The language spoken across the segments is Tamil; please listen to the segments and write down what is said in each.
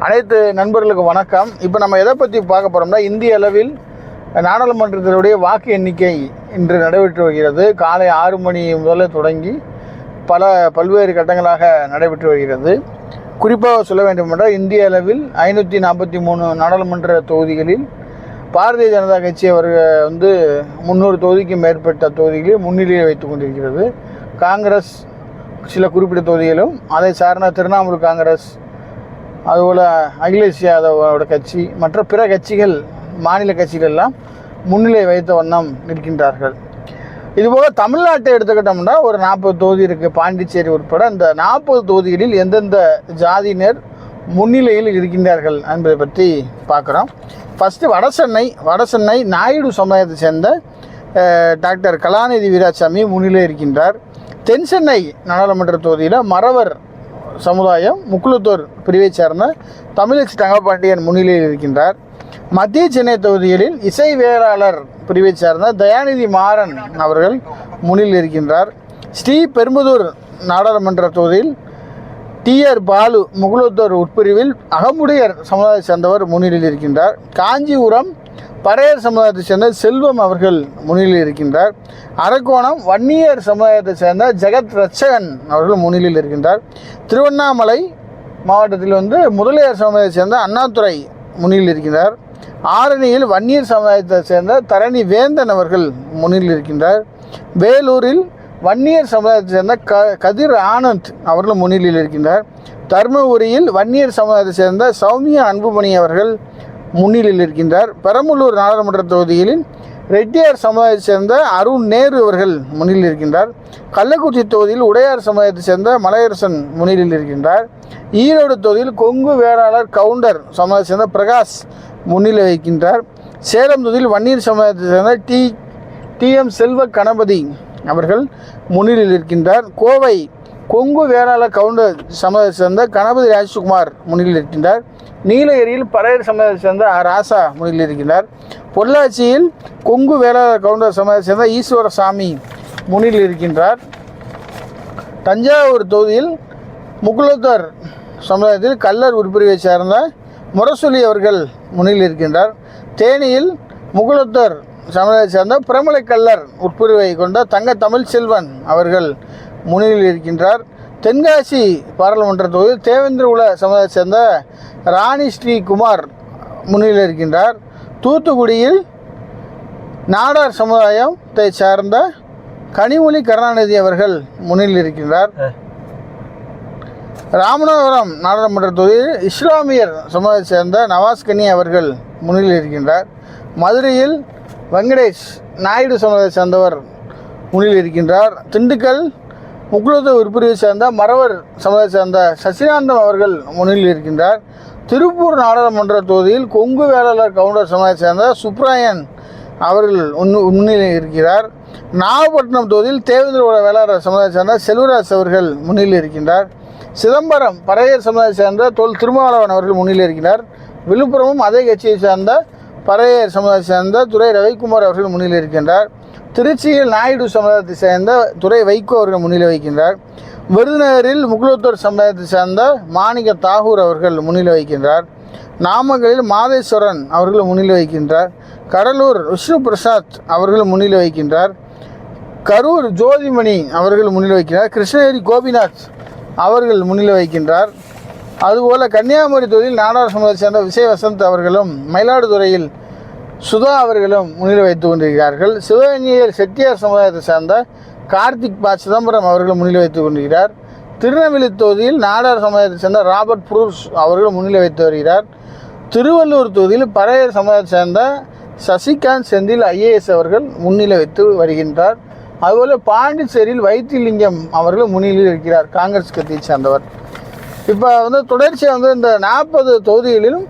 அனைத்து நண்பர்களுக்கு வணக்கம். இப்போ நம்ம எதை பற்றி பார்க்க போகிறோம்னா இந்திய அளவில் நாடாளுமன்றத்தினுடைய வாக்கு எண்ணிக்கை இன்று நடைபெற்று வருகிறது. காலை ஆறு மணி முதல்ல தொடங்கி பல பல்வேறு கட்டங்களாக நடைபெற்று வருகிறது. குறிப்பாக சொல்ல வேண்டுமென்றால் இந்திய அளவில் ஐநூற்றி நாற்பத்தி மூணு நாடாளுமன்ற தொகுதிகளில் பாரதிய ஜனதா கட்சி அவர்கள் வந்து முந்நூறு தொகுதிக்கு மேற்பட்ட தொகுதிகளில் முன்னிலையை வைத்துக் கொண்டிருக்கிறது. காங்கிரஸ் சில குறிப்பிட்ட தொகுதிகளும் அதை சார்ந்த திரிணாமுல் காங்கிரஸ் அதுபோல் அகிலேஷ் யாதவோட கட்சி மற்ற பிற கட்சிகள் மாநில கட்சிகள் எல்லாம் முன்னிலை வைத்த வண்ணம் நிற்கின்றார்கள். இதுபோக தமிழ்நாட்டை எடுத்துக்கிட்டோம்னா ஒரு நாற்பது தொகுதி இருக்குது பாண்டிச்சேரி உட்பட அந்த நாற்பது தொகுதிகளில் எந்தெந்த ஜாதியினர் முன்னிலையில் இருக்கின்றார்கள் என்பதை பற்றி பார்க்குறோம். ஃபஸ்ட்டு வடசென்னை வடசென்னை நாயுடு சமுதாயத்தை சேர்ந்த டாக்டர் கலாநிதி வீராசாமி முன்னிலை இருக்கின்றார். தென் சென்னை நாடாளுமன்ற தொகுதியில் மறவர் சமுதாயம் முக்குளத்தூர் பிரிவைச் சேர்ந்த தமிழச்சி தங்கப்பாண்டியன் முன்னிலையில் இருக்கின்றார். மத்திய சென்னை தொகுதிகளில் இசை வேளாளர் பிரிவைச் சேர்ந்த தயாநிதி மாறன் அவர்கள் முன்னிலையில் இருக்கின்றார். ஸ்ரீ பெரும்புதூர் நாடாளுமன்ற தொகுதியில் டிஆர் பாலு முகுலத்தூர் உட்பிரிவில் அகமுடையர் சமுதாயத்தை சேர்ந்தவர் முன்னிலையில் இருக்கின்றார். காஞ்சிபுரம் பறையர் சமுதாயத்தை சேர்ந்த செல்வம் அவர்கள் முன்னிலையில் இருக்கின்றார். அரக்கோணம் வன்னியர் சமுதாயத்தைச் சேர்ந்த ஜெகத் ரட்சகன் அவர்கள் முன்னிலையில் இருக்கின்றார். திருவண்ணாமலை மாவட்டத்தில் வந்து முதலியார் சமுதாயத்தைச் சேர்ந்த அண்ணாதுரை முன்னிலையில் இருக்கின்றார். ஆரணியில் வன்னியர் சமுதாயத்தைச் சேர்ந்த தரணி வேந்தன் அவர்கள் முன்னிலையில் இருக்கின்றார். வேலூரில் வன்னியர் சமுதாயத்தை சேர்ந்த க கதிர் ஆனந்த் அவர்கள் முன்னிலையில் இருக்கின்றார். தர்மபுரியில் வன்னியர் சமுதாயத்தை சேர்ந்த சௌமியா அன்புமணி அவர்கள் முன்னிலையில் இருக்கின்றார். பெரம்பலூர் நாடாளுமன்ற தொகுதியில் ரெட்டியார் சமுதாயத்தை சேர்ந்த அருண் நேரு அவர்கள் முன்னிலையில் இருக்கின்றார். கள்ளக்குறிச்சி தொகுதியில் உடையார் சமுதாயத்தைச் சேர்ந்த மலையரசன் முன்னிலையில் இருக்கின்றார். ஈரோடு தொகுதியில் கொங்கு வேளாளர் கவுண்டர் சமுதாயத்தை சேர்ந்த பிரகாஷ் முன்னிலை வைக்கின்றார் சேலம் தொகுதியில் வன்னியர் சமுதாயத்தை சேர்ந்த டி டிஎம் செல்வ கணபதி அவர்கள் முன்னிலையில் இருக்கின்றார். கோவை கொங்கு வேளாளர் கவுண்டர் சமுதாயத்தை சேர்ந்த கணபதி ராஜ்குமார் முன்னிலையில் இருக்கின்றார். நீலகிரியில் பறையர் சமுதாயத்தை சேர்ந்த ராசா முன்னிலையில் இருக்கின்றார். பொள்ளாச்சியில் கொங்கு வேளாளர் கவுண்டர் சமுதாயத்தை சேர்ந்த ஈஸ்வரசாமி முன்னிலையில் இருக்கின்றார். தஞ்சாவூர் தொகுதியில் முகுலத்தர் சமுதாயத்தில் கல்லர் உட்பிரிவை சேர்ந்த முரசொலி அவர்கள் முன்னில் இருக்கின்றார். தேனியில் முகுலத்தர் சமுதாயத்தை சேர்ந்த பிரமலை கல்லர் உட்பிரிவை கொண்ட தங்க தமிழ் செல்வன் அவர்கள் முன்னிலையில் இருக்கின்றார். தென்காசி பாராளுமன்ற தொகுதியில் தேவேந்திர உல சமுதாயத்தை சேர்ந்த ராணி ஸ்ரீ குமார் முன்னிலையில் இருக்கின்றார். தூத்துக்குடியில் நாடார் சமுதாயத்தை சார்ந்த கனிமொழி கருணாநிதி அவர்கள் முன்னிலையில் இருக்கின்றார். ராமநாதபுரம் நாடாளுமன்ற தொகுதியில் இஸ்லாமியர் சமுதாயத்தை சேர்ந்த நவாஸ் கனி அவர்கள் முன்னிலையில் இருக்கின்றார். மதுரையில் வெங்கடேஷ் நாயுடு சமுதாயத்தை சேர்ந்தவர் முன்னிலையில் இருக்கின்றார். திண்டுக்கல் முக்குளத்து உறுப்பினரை சேர்ந்த மறவர் சமுதாயத்தை சேர்ந்த சசிகாந்தம் அவர்கள் முன்னிலையில் இருக்கின்றார். திருப்பூர் நாடாளுமன்ற தொகுதியில் கொங்கு வேளாளர் கவுண்டர் சமுதாயத்தை சேர்ந்த சுப்ராயன் அவர்கள் முன்னிலையில் இருக்கிறார். நாகப்பட்டினம் தொகுதியில் தேவேந்திர உல வேளாளர் சமுதாயத்தை சேர்ந்த செல்வராஜ் அவர்கள் முன்னிலையில் இருக்கின்றார். சிதம்பரம் பறையர் சமுதாயத்தை சேர்ந்த தொல் திருமாவளவன் அவர்கள் முன்னிலையில் இருக்கிறார் விழுப்புரமும் அதே கட்சியை சேர்ந்த பறையர் சமுதாயத்தை சேர்ந்த துரை ரவிக்குமார் அவர்கள் முன்னிலையில் இருக்கின்றார். திருச்சியில் நாயுடு சமுதாயத்தை சேர்ந்த துறை வைகோ அவர்கள் முன்னிலை வைக்கின்றார் விருதுநகரில் முகுலத்தூர் சமுதாயத்தை சேர்ந்த மாணிக்க தாகூர் அவர்கள் முன்னிலை வைக்கின்றார் நாமக்கலில் மாதேஸ்வரன் அவர்கள் முன்னிலை வைக்கின்றார் கடலூர் விஷ்ணு பிரசாத் அவர்கள் முன்னிலை வைக்கின்றார் கரூர் ஜோதிமணி அவர்கள் முன்னிலை வைக்கிறார் கிருஷ்ணகிரி கோபிநாத் அவர்கள் முன்னிலை வைக்கின்றார் அதுபோல் கன்னியாகுமரி தொகுதியில் நாடார் சமுதாயத்தை சேர்ந்த விஜய் வசந்த் அவர்களும் மயிலாடுதுறையில் சுதா அவர்களும் முன்னிலை வைத்துக் கொண்டிருக்கிறார்கள். சிவகங்கையில் செட்டியார் சமுதாயத்தை சேர்ந்த கார்த்திக் பா. சிதம்பரம் அவர்கள் முன்னிலை வைத்துக் கொண்டிருக்கிறார். திருநெல்வேலி தொகுதியில் நாடார் சமுதாயத்தை சேர்ந்த ராபர்ட் புரூஸ் அவர்கள் முன்னிலை வைத்து வருகிறார். திருவள்ளூர் தொகுதியில் பறையர் சமுதாயத்தை சேர்ந்த சசிகாந்த் செந்தில் ஐஏஎஸ் அவர்கள் முன்னிலை வைத்து வருகின்றார். அதுபோல் பாண்டிச்சேரியில் வைத்திலிங்கம் அவர்கள் முன்னிலையில் இருக்கிறார் காங்கிரஸ் கட்சியை சேர்ந்தவர். இப்போ வந்து தொடர்ச்சியாக வந்து இந்த நாற்பது தொகுதிகளிலும்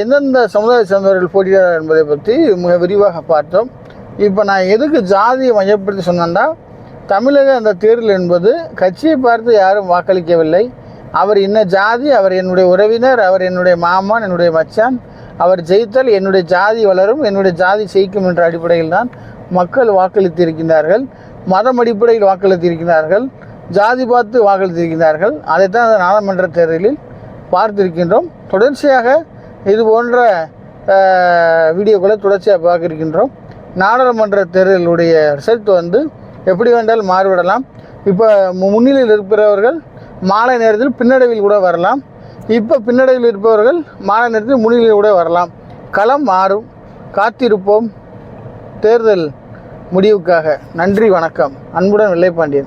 எந்தெந்த சமுதாய சேர்ந்தவர்கள் போட்டியிடார் என்பதை பற்றி மிக விரிவாக பார்த்தோம். இப்போ நான் எதுக்கு ஜாதியை மையப்படுத்தி சொன்னேன்னா தமிழக அந்த தேர்தல் என்பது கட்சியை பார்த்து யாரும் வாக்களிக்கவில்லை. அவர் என்ன ஜாதி அவர் என்னுடைய உறவினர் அவர் என்னுடைய மாமான் என்னுடைய மச்சான் அவர் ஜெயித்தால் என்னுடைய ஜாதி வளரும் என்னுடைய ஜாதி ஜெயிக்கும் என்ற அடிப்படையில் தான் மக்கள் வாக்களித்திருக்கின்றார்கள். மதம் அடிப்படையில் வாக்களித்திருக்கிறார்கள் ஜாதி பார்த்து வாக்களித்திருக்கிறார்கள் அதைத்தான் அந்த நாடாளுமன்ற தேர்தலில் பார்த்திருக்கின்றோம். தொடர்ச்சியாக இது போன்ற வீடியோக்களை தொடர்ச்சியாக பார்க்க இருக்கின்றோம் நாடாளுமன்ற தேர்தலுடைய ரிசல்ட் வந்து எப்படி வேண்டாலும் மாறிவிடலாம் இப்போ மு- முன்னிலையில் இருப்பவர்கள் மாலை நேரத்தில் பின்னடைவில் கூட வரலாம். இப்போ பின்னடைவில் இருப்பவர்கள் மாலை நேரத்தில் முன்னிலையில் கூட வரலாம். களம் மாறும். காத்திருப்போம். தேர்தல் முடிவுக்காக. நன்றி வணக்கம். அன்புடன் வெள்ளைப்பாண்டியன்.